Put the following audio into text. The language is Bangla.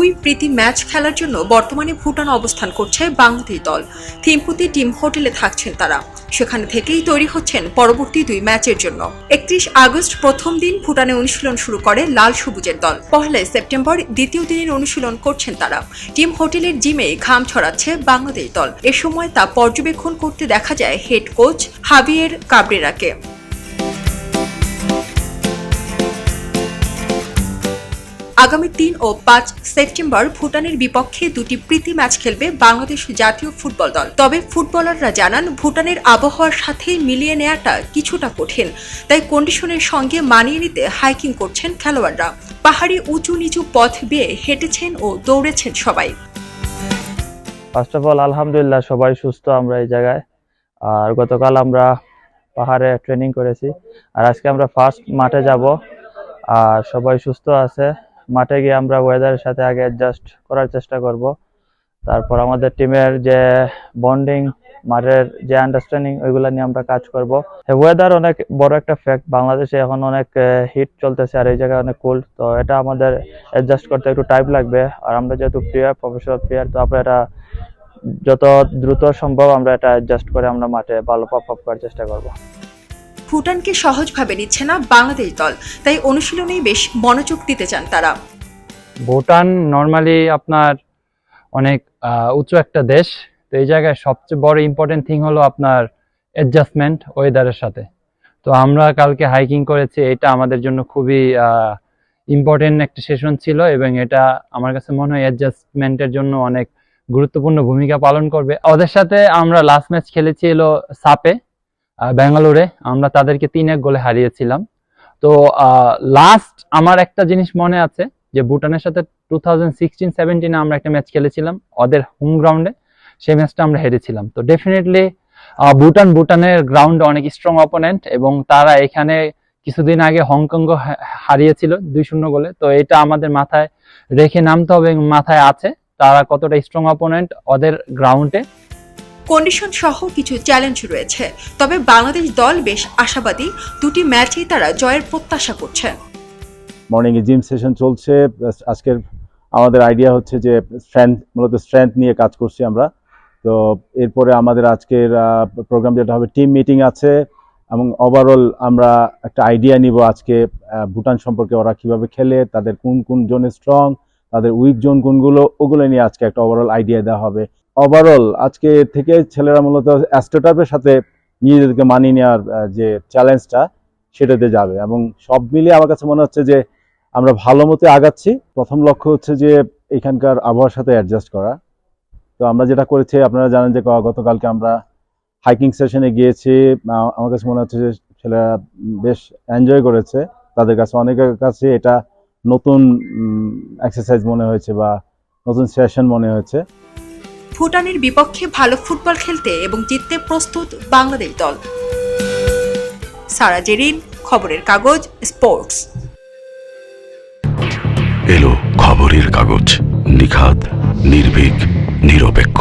দুই প্রীতি ম্যাচ খেলার জন্য বর্তমানে ভুটান অবস্থান করছে বাংলাদেশ দল। থিম্পুতে টিম হোটেলে থাকছেন তারা। সেখানে থেকেই তৈরি হচ্ছেন পরবর্তী দুই ম্যাচের জন্য। একত্রিশ আগস্ট প্রথম দিন ভুটানে অনুশীলন শুরু করে লাল সবুজের দল। পহেলা সেপ্টেম্বর দ্বিতীয় দিনের অনুশীলন করছেন তারা। টিম হোটেলের জিমে ঘাম ছড়াচ্ছে বাংলাদেশ দল। এ সময় তা পর্যবেক্ষণ করতে দেখা যায় হেড কোচ হাবিয়ের কাবরেরাকে। আগামী তিন ও পাঁচ সেপ্টেম্বর ভুটানের বিপক্ষে দুটি প্রীতি ম্যাচ খেলবে বাংলাদেশ জাতীয় ফুটবল দল। তবে ফুটবলাররা জানান, ভুটানের আবহাওয়ার সাথে মিলিয়ে নেওয়াটা কিছুটা কঠিন। তাই কন্ডিশনের সঙ্গে মানিয়ে নিতে হাইকিং করছেন খেলোয়াড়রা। পাহাড়ি উঁচু নিচু পথ বেয়ে হেঁটেছেন ও দৌড়েছেন সবাই। ফার্স্ট অফ অল আলহামদুলিল্লাহ, সবাই সুস্থ, আমরা এই জায়গায়। আর গতকাল আমরা পাহাড়ে ট্রেনিং করেছি। আর আজকে আমরা ফার্স্ট মাঠে যাব। আর সবাই সুস্থ আছে। মাঠে গিয়ে আমরা ওয়েদারের সাথে আগে অ্যাডজাস্ট করার চেষ্টা করব। তারপর আমাদের টিমের যে বন্ডিং মাঠের যে আন্ডারস্ট্যান্ডিং ওইগুলো নিয়ে আমরা কাজ করব। ওয়েদার অনেক বড় একটা ফ্যাক্ট বাংলাদেশে এখন অনেক হিট চলতেছে আর এই জায়গায় অনেক কোল্ড তো এটা আমাদের অ্যাডজাস্ট করতে একটু টাইম লাগবে। আর আমরা যেহেতু প্লেয়ার প্রফেশনাল প্লেয়ার তো আমরা এটা যত দ্রুত সম্ভব আমরা এটা অ্যাডজাস্ট করে আমরা মাঠে ভালো পারফর্ম করার চেষ্টা করব। ভুটানকে সহজভাবে নিচ্ছে না বাংলাদেশ দল। তাই অনুশীলনেই বেশ মনোযোগ দিতে চান তারা। ভুটান নর্মালি আপনার অনেক উঁচু একটা দেশ। তো এই জায়গায় সবচেয়ে বড় ইম্পর্টেন্ট থিং হলো আপনার অ্যাডজাস্টমেন্ট ওয়েদারের সাথে। তো আমরা কালকে হাইকিং করেছি, এটা আমাদের জন্য খুবই ইম্পর্টেন্ট একটা সেশন ছিল এবং এটা আমার কাছে মনে হয় অ্যাডজাস্টমেন্টের জন্য অনেক গুরুত্বপূর্ণ ভূমিকা পালন করবে। ওদের সাথে আমরা লাস্ট ম্যাচ খেলেছি এলো সাপে। ব্যাঙ্গালোরে আমরা তাদেরকে তিন এক গোলে হারিয়েছিলাম। তো লাস্ট আমার একটা জিনিস মনে আছে যে ভুটানের সাথে টু থাউজেন্ড সিক্সটিন সেভেন্টিনে আমরা একটা ম্যাচ খেলেছিলাম, ওদের হোম গ্রাউন্ডে সেই ম্যাচটা আমরা হেরেছিলাম। তো ডেফিনেটলি ভুটান ভুটানের গ্রাউন্ড অনেক স্ট্রং অপোনেন্ট এবং তারা এখানে কিছুদিন আগে হংকং হারিয়েছিল দুই শূন্য গোলে। তো এটা আমাদের মাথায় রেখে নামতে হবে মাথায় আছে তারা কতটা স্ট্রং অপোনেন্ট ওদের গ্রাউন্ডে কন্ডিশন সহ কিছু চ্যালেঞ্জ রয়েছে। তবে বাংলাদেশ দল বেশ আশাবাদী দুটি ম্যাচেই তারা জয়ের প্রত্যাশা করছে। মর্নিং এ জিম সেশন চলছে। আজকের আমাদের আইডিয়া হচ্ছে যে স্ট্রেংথ মূলত স্ট্রেংথ নিয়ে কাজ করছি আমরা। তো এরপরে আমাদের আজকের প্রোগ্রাম যেটা হবে টিম মিটিং আছে। এবং ওভারঅল আমরা একটা আইডিয়া নিব আজকে ভুটান সম্পর্কে ওরা কীভাবে খেলে, তাদের কোন কোন জোনে স্ট্রং তাদের উইক জোন কোনগুলো, ওগুলো নিয়ে আজকে একটা ওভারঅল আইডিয়া দেওয়া হবে। ওভারঅল আজকে থেকে ছেলেরা মূলত অ্যাস্ট্রোটাপের সাথে নিজেদেরকে মানিয়ে নেওয়ার যে চ্যালেঞ্জটা সেটাতে যাবে। এবং সব মিলিয়ে আমার কাছে মনে হচ্ছে যে আমরা ভালো মতো আগাচ্ছি। প্রথম লক্ষ্য হচ্ছে যে এখানকার আবহাওয়ার সাথে অ্যাডজাস্ট করা। তো আমরা যেটা করেছি, আপনারা জানেন যে গতকালকে আমরা হাইকিং সেশনে গিয়েছি। আমার কাছে মনে হচ্ছে যে ছেলেরা বেশ এনজয় করেছে। তাদের কাছে, অনেকের কাছে এটা নতুন এক্সারসাইজ মনে হয়েছে বা নতুন সেশন মনে হয়েছে। ভুটানের বিপক্ষে ভালো ফুটবল খেলতে এবং জিততে প্রস্তুত বাংলাদেশ দল। সারা জেরিন, খবরের কাগজ, স্পোর্টস। এলো খবরের কাগজ, নিখাত, নির্ভীক, নিরপেক্ষ।